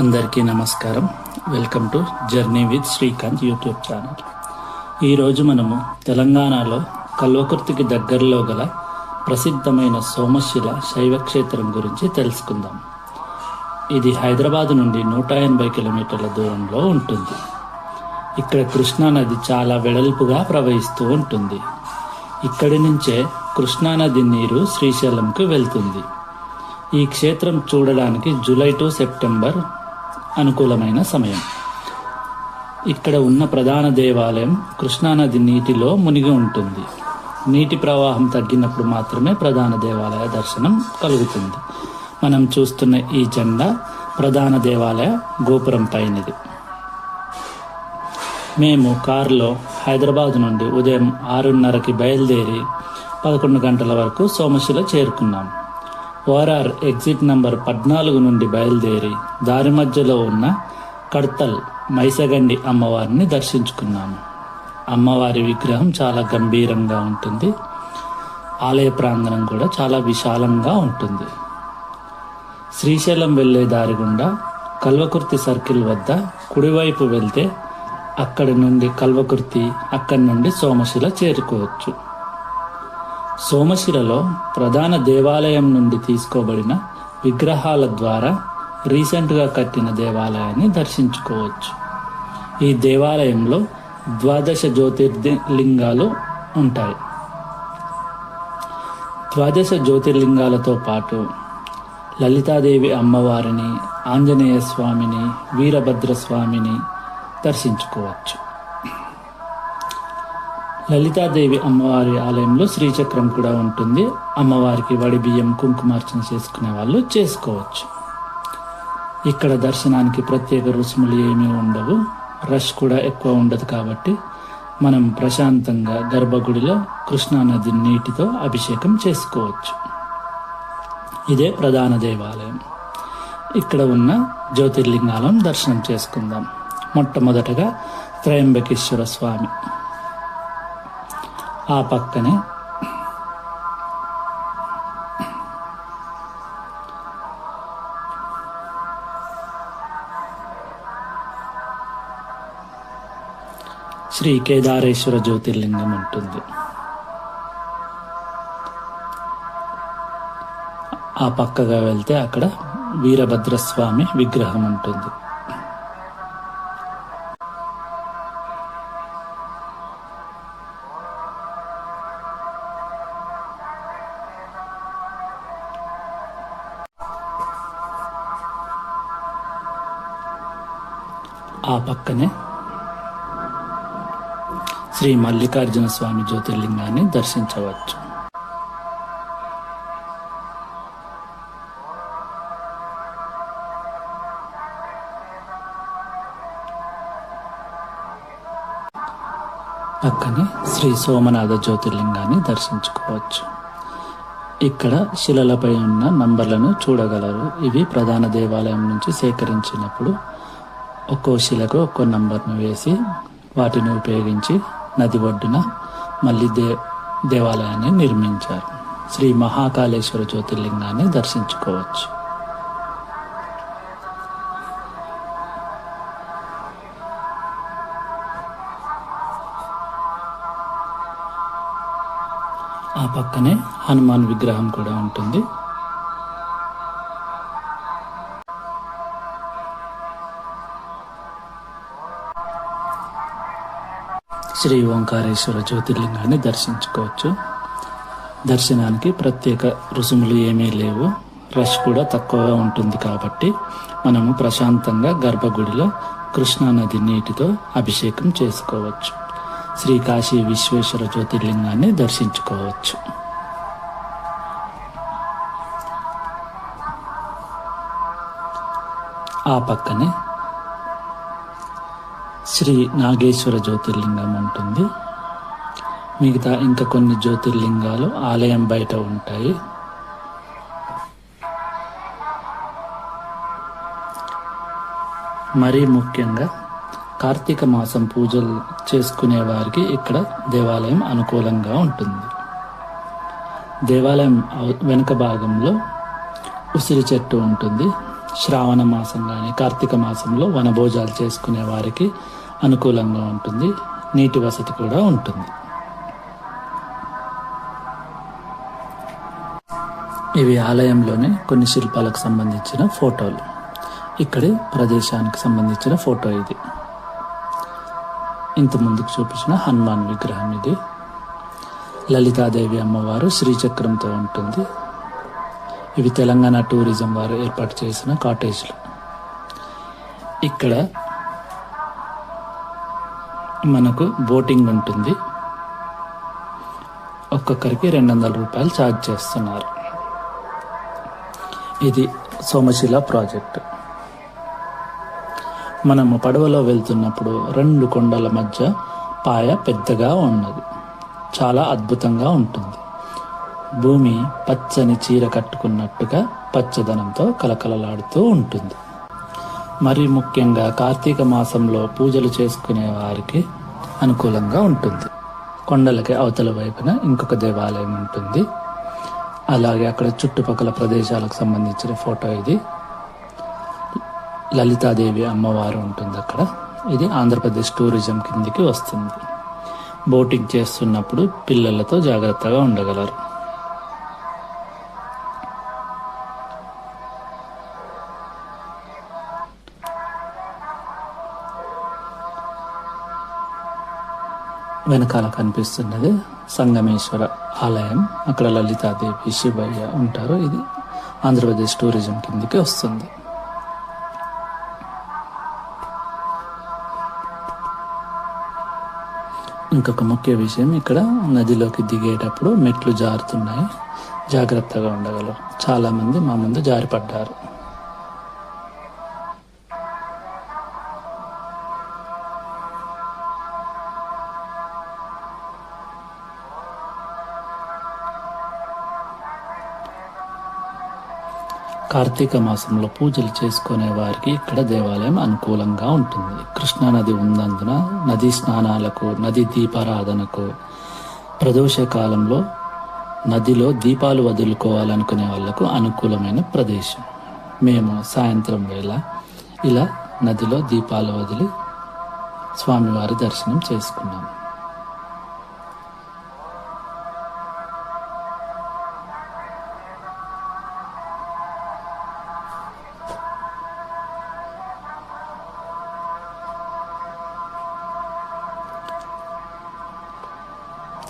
అందరికీ నమస్కారం. Welcome to journey with Srikanth YouTube channel. ఈరోజు మనము తెలంగాణలో కల్వకుర్తికి దగ్గరలో గల ప్రసిద్ధమైన సోమశిల శైవక్షేత్రం గురించి తెలుసుకుందాం. ఇది హైదరాబాద్ నుండి నూట ఎనభై కిలోమీటర్ల దూరంలో ఉంటుంది. ఇక్కడ కృష్ణా నది చాలా వెడల్పుగా ప్రవహిస్తూ ఉంటుంది. ఇక్కడి నుంచే కృష్ణానది నీరు శ్రీశైలంకు వెళ్తుంది. ఈ క్షేత్రం చూడడానికి జూలై టు సెప్టెంబర్ అనుకూలమైన సమయం. ఇక్కడ ఉన్న ప్రధాన దేవాలయం కృష్ణానది నీటిలో మునిగి ఉంటుంది. నీటి ప్రవాహం తగ్గినప్పుడు మాత్రమే ప్రధాన దేవాలయ దర్శనం కలుగుతుంది. మనం చూస్తున్న ఈ జెండా ప్రధాన దేవాలయ గోపురం పైనది. మేము కారులో హైదరాబాద్ నుండి ఉదయం ఆరున్నరకి బయలుదేరి పదకొండు గంటల వరకు సోమశిల చేరుకున్నాం. కోరార్ ఎగ్జిట్ నంబర్ పద్నాలుగు నుండి బయలుదేరి దారి మధ్యలో ఉన్న కడ్తల్ మైసగండి అమ్మవారిని దర్శించుకున్నాము. అమ్మవారి విగ్రహం చాలా గంభీరంగా ఉంటుంది. ఆలయ ప్రాంగణం కూడా చాలా విశాలంగా ఉంటుంది. శ్రీశైలం వెళ్ళే దారి గుండా కల్వకుర్తి సర్కిల్ వద్ద కుడివైపు వెళ్తే అక్కడి నుండి కల్వకుర్తి అక్కడి నుండి సోమశిల చేరుకోవచ్చు. సోమశిలలో ప్రధాన దేవాలయం నుండి తీసుకోబడిన విగ్రహాల ద్వారా రీసెంట్గా కట్టిన దేవాలయాన్ని దర్శించుకోవచ్చు. ఈ దేవాలయంలో ద్వాదశ జ్యోతిర్లింగాలు ఉంటాయి. ద్వాదశ జ్యోతిర్లింగాలతో పాటు లలితాదేవి అమ్మవారిని ఆంజనేయ స్వామిని వీరభద్ర స్వామిని దర్శించుకోవచ్చు. లలితాదేవి అమ్మవారి ఆలయంలో శ్రీచక్రం కూడా ఉంటుంది. అమ్మవారికి వడి బియ్యం కుంకుమార్చన చేసుకునే వాళ్ళు చేసుకోవచ్చు. ఇక్కడ దర్శనానికి ప్రత్యేక రుసుములు ఏమీ ఉండవు. రష్ కూడా ఎక్కువ ఉండదు కాబట్టి మనం ప్రశాంతంగా గర్భగుడిలో కృష్ణానది నీటితో అభిషేకం చేసుకోవచ్చు. ఇదే ప్రధాన దేవాలయం. ఇక్కడ ఉన్న జ్యోతిర్లింగాలను దర్శనం చేసుకుందాం. మొట్టమొదటగా త్రయంబకేశ్వర స్వామి. ఆ పక్కనే. శ్రీ కేదారేశ్వర జ్యోతిర్లింగం ఉంటుంది. ఆ పక్కగా వెళ్తే అక్కడ వీరభద్రస్వామి విగ్రహం ఉంటుంది. ఆ పక్కనే శ్రీ మల్లికార్జున స్వామి జ్యోతిర్లింగాన్ని దర్శించవచ్చు. పక్కనే శ్రీ సోమనాథ జ్యోతిర్లింగాన్ని దర్శించుకోవచ్చు. ఇక్కడ శిలలపై ఉన్న నంబర్లను చూడగలరు. ఇవి ప్రధాన దేవాలయం నుంచి సేకరించినప్పుడు ఒక్కో శిలకు ఒక్కో నంబర్ను వేసి వాటిని ఉపయోగించి నది ఒడ్డున మళ్ళీ దే దేవాలయాన్ని నిర్మించారు. శ్రీ మహాకాళేశ్వర జ్యోతిర్లింగాన్ని దర్శించుకోవచ్చు. ఆ పక్కనే హనుమాన్ విగ్రహం కూడా ఉంటుంది. శ్రీ ఓంకారేశ్వర జ్యోతిర్లింగాన్ని దర్శించుకోవచ్చు. దర్శనానికి ప్రత్యేక రుసుములు ఏమీ లేవు. రష్ కూడా తక్కువగా ఉంటుంది కాబట్టి మనము ప్రశాంతంగా గర్భగుడిలో కృష్ణానది నీటితో అభిషేకం చేసుకోవచ్చు. శ్రీ కాశీ విశ్వేశ్వర జ్యోతిర్లింగాన్ని దర్శించుకోవచ్చు. ఆ పక్కనే శ్రీ నాగేశ్వర జ్యోతిర్లింగం ఉంటుంది. మిగతా ఇంకా కొన్ని జ్యోతిర్లింగాలు ఆలయం బయట ఉంటాయి. మరీ ముఖ్యంగా కార్తీక మాసం పూజలు చేసుకునే వారికి ఇక్కడ దేవాలయం అనుకూలంగా ఉంటుంది. దేవాలయం వెనుక భాగంలో ఉసిరి చెట్టు ఉంటుంది. శ్రావణ మాసం కానీ కార్తీక మాసంలో వనభోజాలు చేసుకునే వారికి అనుకూలంగా ఉంటుంది నీటి వసతి కూడా ఉంటుంది. ఇవి ఆలయంలోనే కొన్ని శిల్పాలకు సంబంధించిన ఫోటోలు. ఇక్కడి ప్రదేశానికి సంబంధించిన ఫోటో ఇది. ఇంత ముందుకు చూపించిన హనుమాన్ విగ్రహం ఇది. లలితాదేవి అమ్మవారు శ్రీచక్రంతో ఉంటుంది. ఇవి తెలంగాణ టూరిజం వారు ఏర్పాటు చేసిన కాటేజ్లు. ఇక్కడ మనకు బోటింగ్ ఉంటుంది. ఒక్కొక్కరికి రెండు వందల రూపాయలు ఛార్జ్ చేస్తున్నారు. ఇది సోమశిల ప్రాజెక్ట్. మనము పడవలో వెళ్తున్నప్పుడు రెండు కొండల మధ్య పాయ పెద్దగా ఉన్నది. చాలా అద్భుతంగా ఉంటుంది. భూమి పచ్చని చీర కట్టుకున్నట్టుగా పచ్చదనంతో కలకలలాడుతూ ఉంటుంది. మరి ముఖ్యంగా కార్తీక మాసంలో పూజలు చేసుకునే వారికి అనుకూలంగా ఉంటుంది. కొండలకి అవతల వైపున ఇంకొక దేవాలయం ఉంటుంది. అలాగే అక్కడ చుట్టుపక్కల ప్రదేశాలకు సంబంధించిన ఫోటో ఇది. లలితాదేవి అమ్మవారు ఉంటుంది అక్కడ. ఇది ఆంధ్రప్రదేశ్ టూరిజం కిందికి వస్తుంది. బోటింగ్ చేస్తున్నప్పుడు పిల్లలతో జాగ్రత్తగా ఉండగలరు. వెనకాల కనిపిస్తున్నది సంగమేశ్వర ఆలయం. అక్కడ లలితాదేవి శివయ్య ఉంటారు. ఇది ఆంధ్రప్రదేశ్ టూరిజం కిందికి వస్తుంది. ఇంకొక ముఖ్య విషయం ఇక్కడ నదిలోకి దిగేటప్పుడు మెట్లు జారుతున్నాయి. జాగ్రత్తగా ఉండగలరు. చాలామంది మా ముందు జారిపడ్డారు. కార్తీక మాసంలో పూజలు చేసుకునే వారికి ఇక్కడ దేవాలయం అనుకూలంగా ఉంటుంది. కృష్ణా నది ఉన్నందున నదీ స్నానాలకు నది దీపారాధనకు ప్రదోష కాలంలో నదిలో దీపాలు వదులుకోవాలనుకునే వాళ్ళకు అనుకూలమైన ప్రదేశం. మేము సాయంత్రం వేళ ఇలా నదిలో దీపాలు వదిలి స్వామివారి దర్శనం చేసుకున్నాము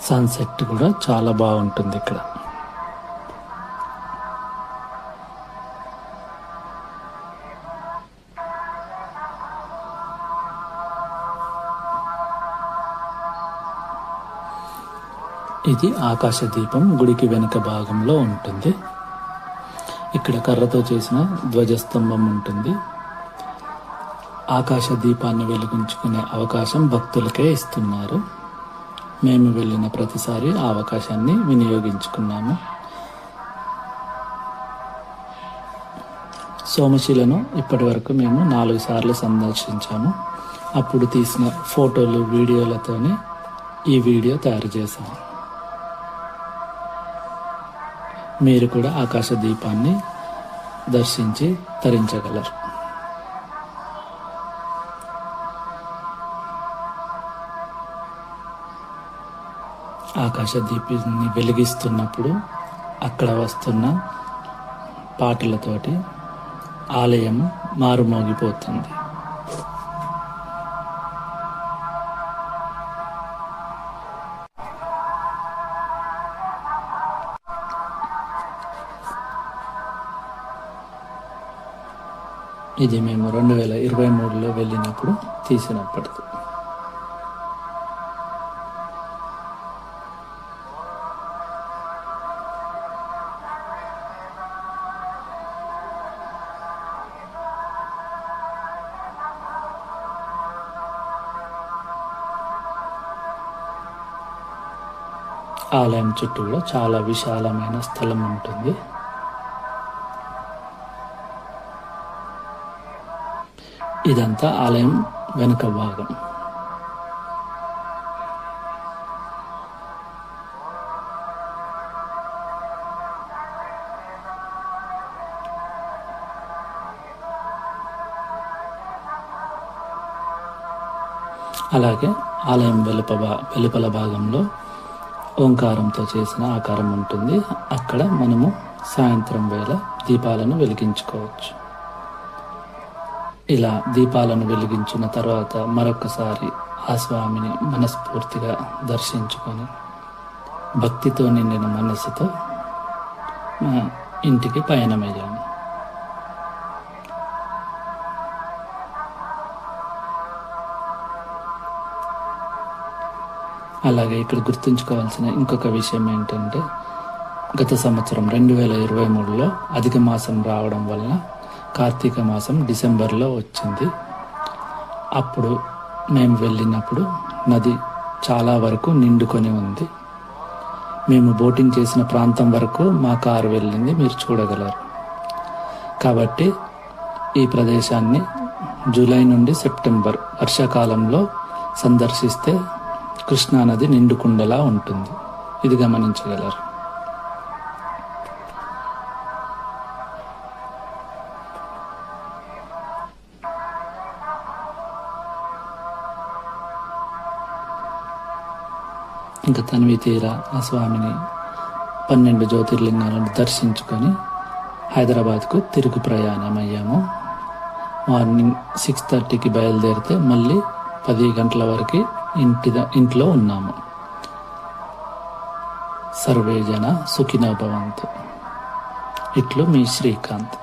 సన్సెట్ కూడా చాలా బాగుంటుంది ఇక్కడ. ఇది ఆకాశ దీపం గుడికి వెనుక భాగంలో ఉంటుంది. ఇక్కడ కర్రతో చేసిన ధ్వజస్తంభం ఉంటుంది. ఆకాశ దీపాన్ని వెలిగించుకునే అవకాశం భక్తులకే ఇస్తున్నారు. మేము వెళ్ళిన ప్రతిసారి ఆ అవకాశాన్ని వినియోగించుకున్నాము. సోమశిలను ఇప్పటి వరకు మేము నాలుగు సార్లు సందర్శించాము. అప్పుడు తీసిన ఫోటోలు వీడియోలతోనే ఈ వీడియో తయారు చేశాము. మీరు కూడా ఆకాశ దీపాన్ని దర్శించి తరించగలరు. ఆకాశ దీపాన్ని వెలిగిస్తున్నప్పుడు అక్కడ వస్తున్న పాటలతోటి ఆలయం మారుమోగిపోతుంది. ఇది మేము రెండు వేల ఇరవై మూడులో వెళ్ళినప్పుడు తీసినప్పటిది. ఆలయం చుట్టూ కూడా చాలా విశాలమైన స్థలం ఉంటుంది. ఇదంతా ఆలయం వెనుక భాగం. అలాగే ఆలయం వెలుప వెలుపల భాగంలో ఓంకారంతో చేసిన ఆకారం ఉంటుంది. అక్కడ మనము సాయంత్రం వేళ దీపాలను వెలిగించుకోవచ్చు. ఇలా దీపాలను వెలిగించిన తర్వాత మరొకసారి ఆ స్వామిని మనస్ఫూర్తిగా దర్శించుకొని భక్తితో నిండిన మనస్సుతో మా ఇంటికి పయనమయ్యాము అలాగే ఇక్కడ గుర్తుంచుకోవాల్సిన ఇంకొక విషయం ఏంటంటే గత సంవత్సరం రెండు వేల ఇరవై మూడులో అధిక మాసం రావడం వలన కార్తీక మాసం డిసెంబర్లో వచ్చింది. అప్పుడు మేము వెళ్ళినప్పుడు నది చాలా వరకు నిండుకొని ఉంది. మేము బోటింగ్ చేసిన ప్రాంతం వరకు మా కారు వెళ్ళింది మీరు చూడగలరు. కాబట్టి ఈ ప్రదేశాన్ని జూలై నుండి సెప్టెంబర్ వర్షాకాలంలో సందర్శిస్తే కృష్ణానది నిండుకుండలా ఉంటుంది. ఇది గమనించగలరు. ఇంకా తనివి తీర ఆ స్వామిని పన్నెండు జ్యోతిర్లింగాలను దర్శించుకొని హైదరాబాద్కు తిరుగు ప్రయాణం అయ్యాము మార్నింగ్ సిక్స్ థర్టీకి బయలుదేరితే మళ్ళీ పది గంటల వరకు ఇంటి ద- ఇంట్లో ఉన్నాము. సర్వేజన సుఖినోభవంతు ఇట్లు మీ శ్రీకాంత్.